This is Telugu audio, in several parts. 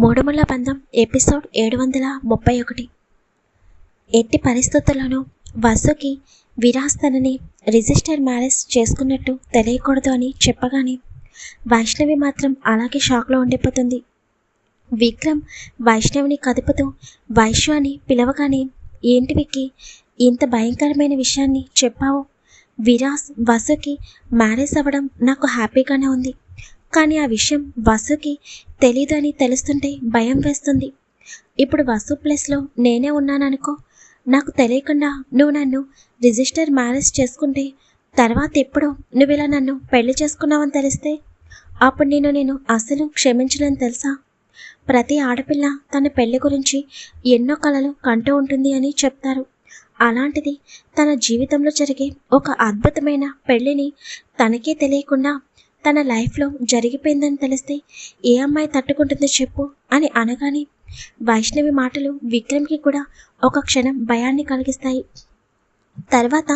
మూడుముళ్ళ బంధం ఎపిసోడ్ ఏడు వందల ముప్పై ఒకటి ఎట్టి పరిస్థితుల్లోనూ వసుకి విరాస్తనని రిజిస్టర్ మ్యారేజ్ చేసుకున్నట్టు తెలియకూడదు అని చెప్పగానే వైష్ణవి మాత్రం అలాగే షాక్లో ఉండిపోతుంది. విక్రమ్ వైష్ణవిని కదుపుతూ వైశ్వ అని పిలవగానే ఏంటి విక్కి ఇంత భయంకరమైన విషయాన్ని చెప్పావు? విరాస్ వసుకి మ్యారేజ్ అవ్వడం నాకు హ్యాపీగానే ఉంది. కానీ ఆ విషయం వసుకి తెలీదు అని తెలుస్తుంటే భయం వేస్తుంది. ఇప్పుడు వసు ప్లేస్లో నేనే ఉన్నాననుకో నాకు తెలియకుండా నువ్వు నన్ను రిజిస్టర్ మ్యారేజ్ చేసుకుంటే తర్వాత ఎప్పుడో నువ్వు ఇలా నన్ను పెళ్ళి చేసుకున్నావని తెలిస్తే అప్పుడు నేను నేను అసలు క్షమించలేని తెలుసా? ప్రతి ఆడపిల్ల తన పెళ్ళి గురించి ఎన్నో కళలు కంటూ ఉంటుంది అని చెప్తారు. అలాంటిది తన జీవితంలో జరిగే ఒక అద్భుతమైన పెళ్ళిని తనకే తెలియకుండా తన లైఫ్లో జరిగిపోయిందని తెలిస్తే ఏ అమ్మాయి తట్టుకుంటుందో చెప్పు అని అనగానే వైష్ణవి మాటలు విక్రమ్కి కూడా ఒక క్షణం భయాన్ని కలిగిస్తాయి. తర్వాత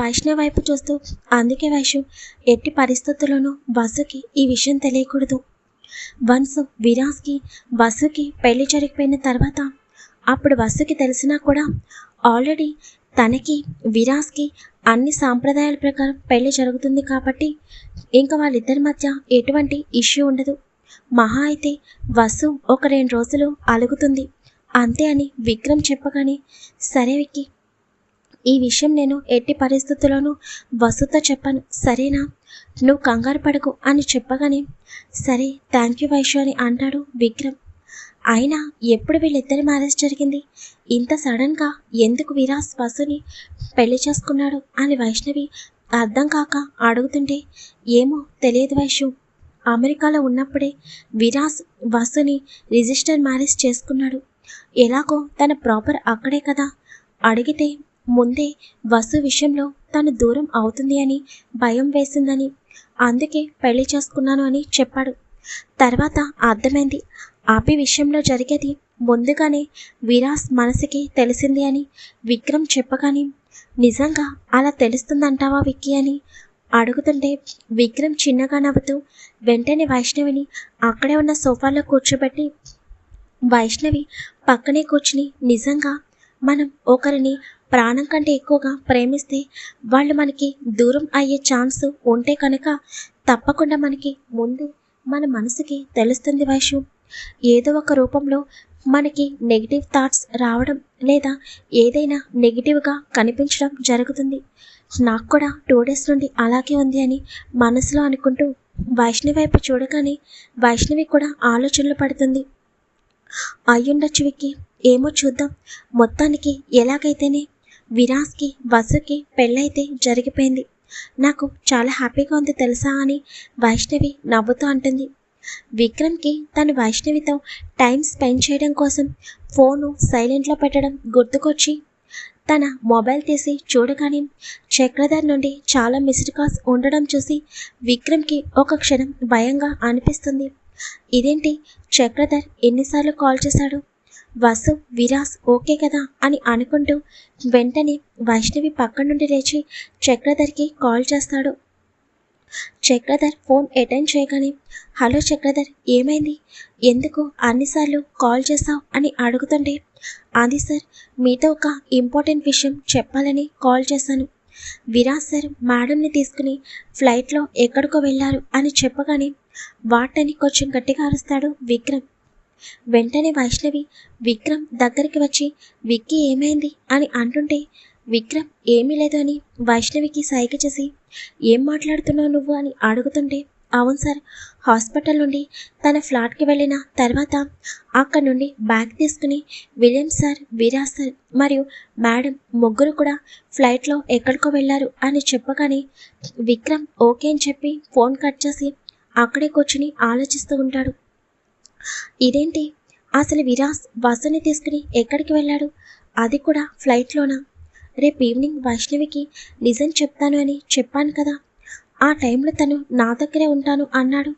వైష్ణవి వైపు చూస్తూ అందుకే వైషు ఎట్టి పరిస్థితుల్లోనూ బస్సుకి ఈ విషయం తెలియకూడదు. వన్స్ విరాస్కి బస్సుకి పెళ్ళి జరిగిపోయిన తర్వాత అప్పుడు బస్సుకి తెలిసినా కూడా ఆల్రెడీ తనకి విరాస్కి అన్ని సాంప్రదాయాల ప్రకారం పెళ్ళి జరుగుతుంది కాబట్టి ఇంకా వాళ్ళిద్దరి మధ్య ఎటువంటి ఇష్యూ ఉండదు. మహా అయితే వసు ఒక రెండు రోజులు అలుగుతుంది. అంతే అని విక్రమ్ చెప్పగానే సరే విక్కి ఈ విషయం నేను ఎట్టి పరిస్థితుల్లోనూ వసుతో చెప్పాను. సరేనా? నువ్వు కంగారు పడకు అని చెప్పగానే సరే థ్యాంక్ యూ వైశ్వ అని అంటాడు విక్రమ్. అయినా ఎప్పుడు వీళ్ళిద్దరి మ్యారేజ్ జరిగింది? ఇంత సడన్గా ఎందుకు విరాస్ వసుని పెళ్ళి చేసుకున్నాడు అని వైష్ణవి అర్థం కాక అడుగుతుంటే ఏమో తెలియదు వైషు అమెరికాలో ఉన్నప్పుడే విరాస్ వసుని రిజిస్టర్ మ్యారేజ్ చేసుకున్నాడు. ఎలాగో తన ప్రాపర్ అక్కడే కదా. అడిగితే ముందే వసు విషయంలో తను దూరం అవుతుంది అని భయం వేసిందని అందుకే పెళ్ళి చేసుకున్నాను అని చెప్పాడు. తర్వాత అర్థమైంది. ఆపి విషయంలో జరిగేది ముందుగానే విరాస్ మనసుకి తెలిసింది అని విక్రమ్ చెప్పగానే నిజంగా అలా తెలుస్తుందంటావా విక్కీ అని అడుగుతుంటే విక్రమ్ చిన్నగా నవ్వుతూ వెంటనే వైష్ణవిని అక్కడే ఉన్న సోఫాలో కూర్చోబెట్టి వైష్ణవి పక్కనే కూర్చుని నిజంగా మనం ఒకరిని ప్రాణం కంటే ఎక్కువగా ప్రేమిస్తే వాళ్ళు మనకి దూరం అయ్యే ఛాన్స్ ఉంటే కనుక తప్పకుండా మనకి ముందు మన మనసుకి తెలుస్తుంది వైషు ఏదో ఒక రూపంలో మనకి నెగిటివ్ థాట్స్ రావడం లేదా ఏదైనా నెగిటివ్గా కనిపించడం జరుగుతుంది. నాకు కూడా టూ డేస్ నుండి అలాగే ఉంది అని మనసులో అనుకుంటూ వైష్ణవి వైపు చూడగానే వైష్ణవి కూడా ఆలోచనలు పడుతుంది. అయ్యుండొచ్చు విక్కి ఏమో చూద్దాం. మొత్తానికి ఎలాగైతేనే విరాస్కి వసుకి పెళ్ళైతే జరిగిపోయింది. నాకు చాలా హ్యాపీగా ఉంది తెలుసా అని వైష్ణవి నవ్వుతూ అంటుంది. విక్రమ్కి తన వైష్ణవితో టైం స్పెండ్ చేయడం కోసం ఫోను సైలెంట్లో పెట్టడం గుర్తుకొచ్చి తన మొబైల్ తీసి చూడగానే చక్రధర్ నుండి చాలా మిస్డ్ కాల్స్ ఉండడం చూసి విక్రమ్కి ఒక క్షణం భయంగా అనిపిస్తుంది. ఇదేంటి? చక్రధర్ ఎన్నిసార్లు కాల్ చేశాడు? వసు విరాస్ ఓకే కదా అని అనుకుంటూ వెంటనే వైష్ణవి పక్క నుండి లేచి చక్రధర్కి కాల్ చేస్తాడు. చక్రధర్ ఫోన్ అటెండ్ చేయగానే హలో చక్రధర్ ఏమైంది? ఎందుకు అన్నిసార్లు కాల్ చేస్తావు అని అడుగుతుంటే అది సార్ మీతో ఒక ఇంపార్టెంట్ విషయం చెప్పాలని కాల్ చేశాను. విరాజ్ సార్ మేడంని తీసుకుని ఫ్లైట్లో ఎక్కడికో వెళ్ళారు అని చెప్పగానే వాటని కొంచెం గట్టిగా అరుస్తాడు విక్రమ్. వెంటనే వైష్ణవి విక్రమ్ దగ్గరికి వచ్చి విక్కీ ఏమైంది? అని అంటుంటే విక్రమ్ ఏమీ లేదు అని వైష్ణవికి సైగ చేసి ఏం మాట్లాడుతున్నావు నువ్వు? అని అడుగుతుంటే అవును సార్ హాస్పిటల్ నుండి తన ఫ్లాట్కి వెళ్ళిన తర్వాత అక్కడ నుండి బ్యాగ్ తీసుకుని విలియం సార్ విరాజ్ సార్ మరియు మేడం ముగ్గురు కూడా ఫ్లైట్లో ఎక్కడికో వెళ్ళారు అని చెప్పగానే విక్రమ్ ఓకే అని చెప్పి ఫోన్ కట్ చేసి అక్కడే కూర్చుని ఆలోచిస్తూ ఉంటాడు. ఇదేంటి? అసలు విరాస్ బస్సుని తీసుకుని ఎక్కడికి వెళ్ళాడు? అది కూడా ఫ్లైట్లోనా? రేపు ఈవినింగ్ వైష్ణవికి నిజం చెప్తాను అని చెప్పాను కదా. ఆ టైంలో తను నా దగ్గరే ఉంటాను అన్నాడు.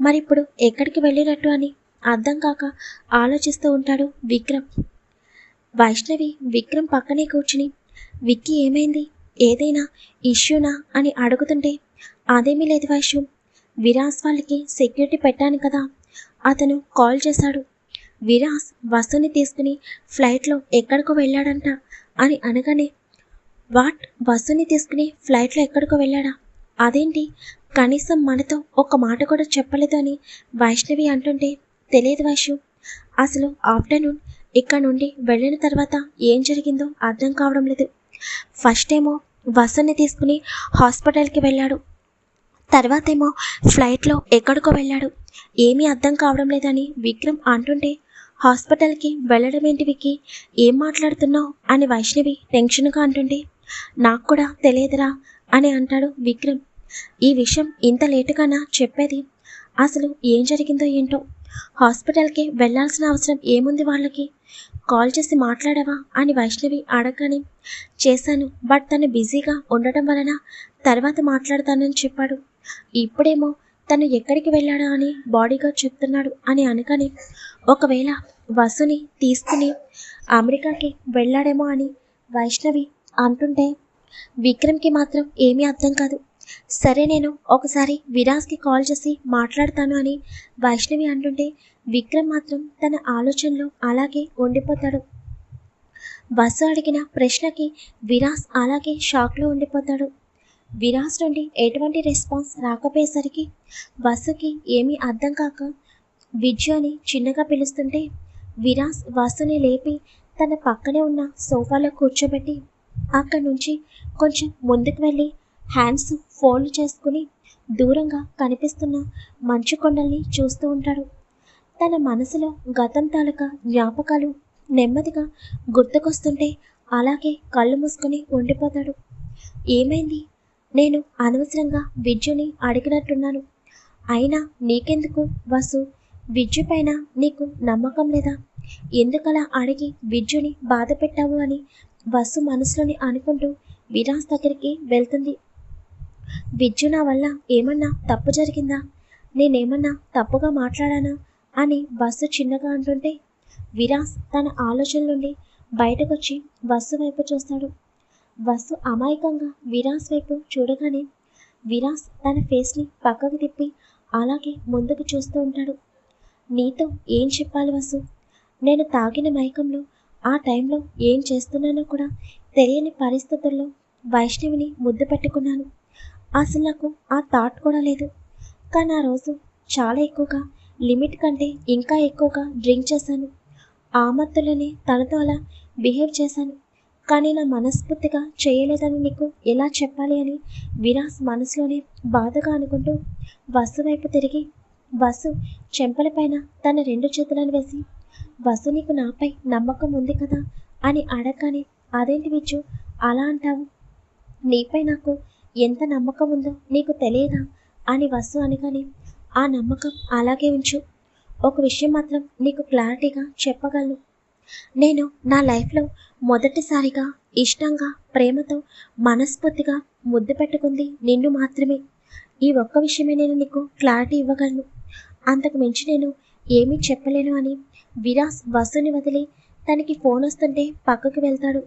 మరి ఇప్పుడు ఎక్కడికి వెళ్ళినట్టు అని అర్థం కాక ఆలోచిస్తూ ఉంటాడు విక్రమ్. వైష్ణవి విక్రమ్ పక్కనే కూర్చుని విక్కి ఏమైంది? ఏదైనా ఇష్యూనా? అని అడుగుతుంటే అదేమీ లేదు వైష్ణవ్ విరాస్ వాళ్ళకి సెక్యూరిటీ పెట్టాను కదా. అతను కాల్ చేశాడు. విరాస్ వస్తుని తీసుకుని ఫ్లైట్లో ఎక్కడికో వెళ్ళాడంట. అని అనగానే వాట్? బస్సుని తీసుకుని ఫ్లైట్లో ఎక్కడికో వెళ్ళాడా? అదేంటి? కనీసం మనతో ఒక్క మాట కూడా చెప్పలేదు అని వైష్ణవి అంటుంటే తెలియదు వైషు అసలు ఆఫ్టర్నూన్ ఇక్కడ నుండి వెళ్ళిన తర్వాత ఏం జరిగిందో అర్థం కావడం లేదు. ఫస్ట్ ఏమో వసుని తీసుకుని హాస్పిటల్కి వెళ్ళాడు. తర్వాతేమో ఫ్లైట్లో ఎక్కడికో వెళ్ళాడు. ఏమీ అర్థం కావడం లేదని విక్రమ్ అంటుంటే హాస్పిటల్కి వెళ్ళడం ఏంటి వికి ఏం మాట్లాడుతున్నావు? అని వైష్ణవి టెన్షన్గా అంటుంటే నాకు కూడా తెలియదురా అని అంటాడు విక్రమ్. ఈ విషయం ఇంత లేటుగానా చెప్పేది? అసలు ఏం జరిగిందో ఏంటో? హాస్పిటల్కి వెళ్ళాల్సిన అవసరం ఏముంది వాళ్ళకి? కాల్ చేసి మాట్లాడావా? అని వైష్ణవి అడగని చేశాను బట్ తను బిజీగా ఉండటం వలన తర్వాత మాట్లాడతానని చెప్పాడు. ఇప్పుడేమో తను ఎక్కడికి వెళ్ళాడా అని బాడీగార్డ్ చెప్తున్నాడు అని అనుకని ఒకవేళ వసుని తీసుకుని అమెరికాకి వెళ్ళాడేమో అని వైష్ణవి అంటుంటే విక్రమ్కి మాత్రం ఏమీ అర్థం కాదు. సరే నేను ఒకసారి విరాజ్కి కాల్ చేసి మాట్లాడతాను అని వైష్ణవి అంటుంటే విక్రమ్ మాత్రం తన ఆలోచనలో అలాగే ఉండిపోతాడు. బస్సు అడిగిన ప్రశ్నకి విరాస్ అలాగే షాక్లో ఉండిపోతాడు. విరాస్ నుండి ఎటువంటి రెస్పాన్స్ రాకపోయేసరికి బస్సుకి ఏమీ అర్థం కాక విజయని చిన్నగా పిలుస్తుంటే విరాస్ వసుని లేపి తన పక్కనే ఉన్న సోఫాలో కూర్చోబెట్టి అక్కడి నుంచి కొంచెం ముందుకు వెళ్ళి హ్యాండ్స్ ఫోల్డ్ చేసుకుని దూరంగా కనిపిస్తున్న మంచు కొండల్ని చూస్తూ ఉంటాడు. తన మనసులో గతం తాలూకా జ్ఞాపకాలు నెమ్మదిగా గుర్తుకొస్తుంటే అలాగే కళ్ళు మూసుకొని ఉండిపోతాడు. ఏమైంది? నేను అనవసరంగా విద్యుని అడిగినట్టున్నాను అయినా నీకెందుకు వసు? విద్యు పైన నీకు నమ్మకం లేదా? ఎందుకలా అడిగి విద్యుని బాధ పెట్టావు అని వసు మనసులోని అనుకుంటూ విరాస్ దగ్గరికి వెళ్తుంది. విద్యు నా వల్ల ఏమన్నా తప్పు జరిగిందా? నేనేమన్నా తప్పుగా మాట్లాడానా? అని బస్సు చిన్నగా అంటుంటే విరాస్ తన ఆలోచన నుండి బయటకొచ్చి బస్సు వైపు చూస్తాడు. వసు అమాయకంగా విరాస్ వైపు చూడగానే విరాస్ తన ఫేస్ని పక్కకు తిప్పి అలాగే ముందుకు చూస్తూ ఉంటాడు. నీతో ఏం చెప్పాలి వసు? నేను తాగిన మైకంలో ఆ టైంలో ఏం చేస్తున్నానో కూడా తెలియని పరిస్థితుల్లో వైష్ణవిని ముద్దు పెట్టుకున్నాను. అసలు నాకు ఆ థాట్ కూడా లేదు. కానీ ఆ రోజు చాలా ఎక్కువగా లిమిట్ కంటే ఇంకా ఎక్కువగా డ్రింక్ చేశాను. ఆ మత్తులోనే తనతో అలా బిహేవ్ చేశాను. కానీ నా మనస్ఫూర్తిగా చేయలేదని నీకు ఎలా చెప్పాలి అని విరాస్ మనసులోనే బాధగా అనుకుంటూ బస్సు వైపు తిరిగి బస్సు చెంపలపైన తన రెండు చేతులను వేసి బస్సు నీకు నాపై నమ్మకం ఉంది కదా అని అడగగానే అదేంటి విచ్చు అలా అంటావు? నీపై నాకు ఎంత నమ్మకం ఉందో నీకు తెలియదా? అని వసు అనగానే ఆ నమ్మకం అలాగే ఉంచు. ఒక విషయం మాత్రం నీకు క్లారిటీగా చెప్పగలను. నేను నా లైఫ్లో మొదటిసారిగా ఇష్టంగా ప్రేమతో మనస్ఫూర్తిగా ముద్దు పెట్టుకుంది నిన్ను మాత్రమే. ఈ ఒక్క విషయమే నేను నీకు క్లారిటీ ఇవ్వగలను. అంతకు మించి నేను ఏమీ చెప్పలేను అని విరాస్ వసుని వదిలి తనకి ఫోన్ వస్తుంటే పక్కకు వెళ్తాడు.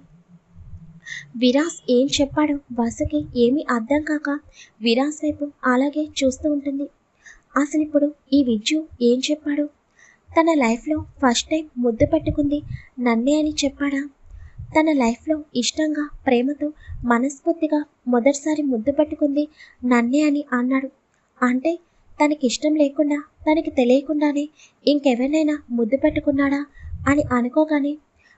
విరాస్ ఏం చెప్పాడో వసుకి ఏమీ అర్థం కాక విరాస్ వైపు అలాగే చూస్తూ ఉంటుంది. అసలు ఇప్పుడు ఈ విద్యు ఏం చెప్పాడు తన లైఫ్లో ఫస్ట్ టైం ముద్దు పెట్టుకుంది నన్నే అని చెప్పాడా? తన లైఫ్లో ఇష్టంగా ప్రేమతో మనస్ఫూర్తిగా మొదటిసారి ముద్దు పెట్టుకుంది నన్నే అని అన్నాడు. అంటే తనకి ఇష్టం లేకుండా తనకి తెలియకుండానే ఇంకెవరినైనా ముద్దు పెట్టుకున్నాడా అని అనుకోగానే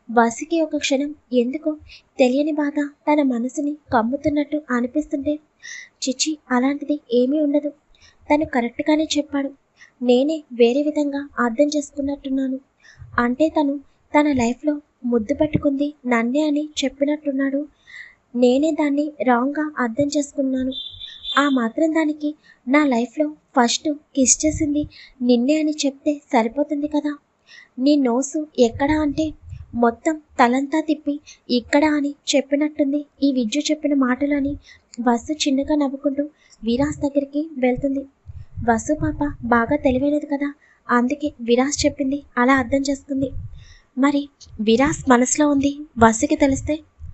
వసికి ఒక క్షణం ఎందుకో తెలియని బాధ తన మనసుని కమ్ముతున్నట్టు అనిపిస్తుంటే చిచ్చి అలాంటిది ఏమీ ఉండదు. తను కరెక్ట్గానే చెప్పాడు. నేనే వేరే విధంగా అర్థం చేసుకున్నట్టున్నాను. అంటే తను తన లైఫ్లో ముద్దు పెట్టుకుంది నన్నే అని చెప్పినట్టున్నాడు. నేనే దాన్ని రాంగ్గా అర్థం చేసుకున్నాను. ఆ మాత్రం దానికి నా లైఫ్లో ఫస్ట్ కిస్ చేసింది నిన్నే అని చెప్తే సరిపోతుంది కదా? నీ నోసు ఎక్కడా అంటే మొత్తం తలంతా తిప్పి ఇక్కడ అని చెప్పినట్టుంది ఈ విద్యు చెప్పిన మాటలు అని చిన్నగా నవ్వుకుంటూ విరాస్ దగ్గరికి వెళ్తుంది. వసు పాప బాగా తెలివైనది కదా. అందుకే విరాస్ చెప్పింది అలా అర్థం చేసుకుంది. మరి విరాస్ మనసులో ఉంది. వసుకి తెలిస్తే